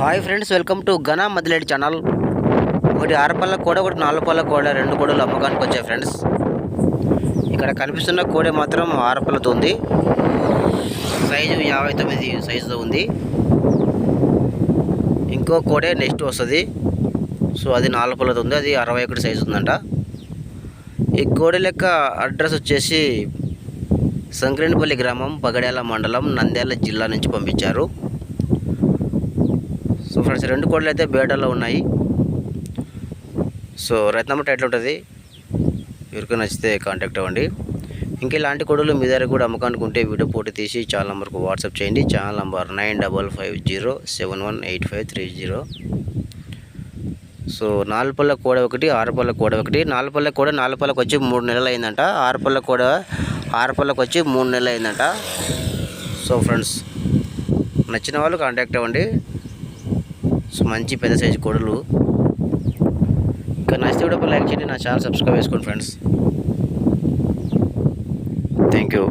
Hi friends welcome to ఘనా మదిలేడి channel. ఒకటి ఆరుపల్ల కోడ ఒకటి నాలుగు పళ్ళ కోడ రెండు కోడలు అమ్మకానికి వచ్చాయి ఫ్రెండ్స్. ఇక్కడ కనిపిస్తున్న కోడె మాత్రం ఆరుపల్లతో ఉంది. సైజు యాభై తొమ్మిది సైజుతో ఉంది. ఇంకో కోడే నెక్స్ట్ వస్తుంది. సో అది నాలుగు పళ్ళతో ఉంది అది అరవై ఒకటి సైజు ఉందంట. ఈ కోడె లెక్క అడ్రస్ వచ్చేసి సంక్రేణిపల్లి గ్రామం పగడ్యాల మండలం నంద్యాల జిల్లా నుంచి పంపించారు. సో ఫ్రెండ్స్ రెండు కోడలు అయితే బేటాలో ఉన్నాయి. సో రైతు టైటిల్ ఉంటుంది. ఎవరికి నచ్చితే కాంటాక్ట్ అవ్వండి. ఇంకా ఇలాంటి కోడలు మీ దగ్గర కూడా అమ్మకానికి ఉంటే వీడియో పోటీ తీసి ఛానల్ నెంబర్కు వాట్సాప్ చేయండి. Channel number nine double five zero seven one eight five three zero so నాలుగు పళ్ళ కూడ ఒకటి ఆరు పళ్ళ కూడ ఒకటి. నాలుగు పళ్ళ కోడ నాలుగు పళ్ళకి వచ్చి మూడు నెలలు అయిందంట ఆరు పళ్ళ కోడ ఆరు పళ్ళకి వచ్చి మూడు నెలలు అయిందంట సో ఫ్రెండ్స్ నచ్చిన వాళ్ళు కాంటాక్ట్ అవ్వండి. సో మంచి పెద్ద సైజు కోడలు. ఇంకా నచ్చితే కూడా లైక్ చేయండి నా ఛానల్ సబ్స్క్రైబ్ చేసుకోండి ఫ్రెండ్స్. Thank you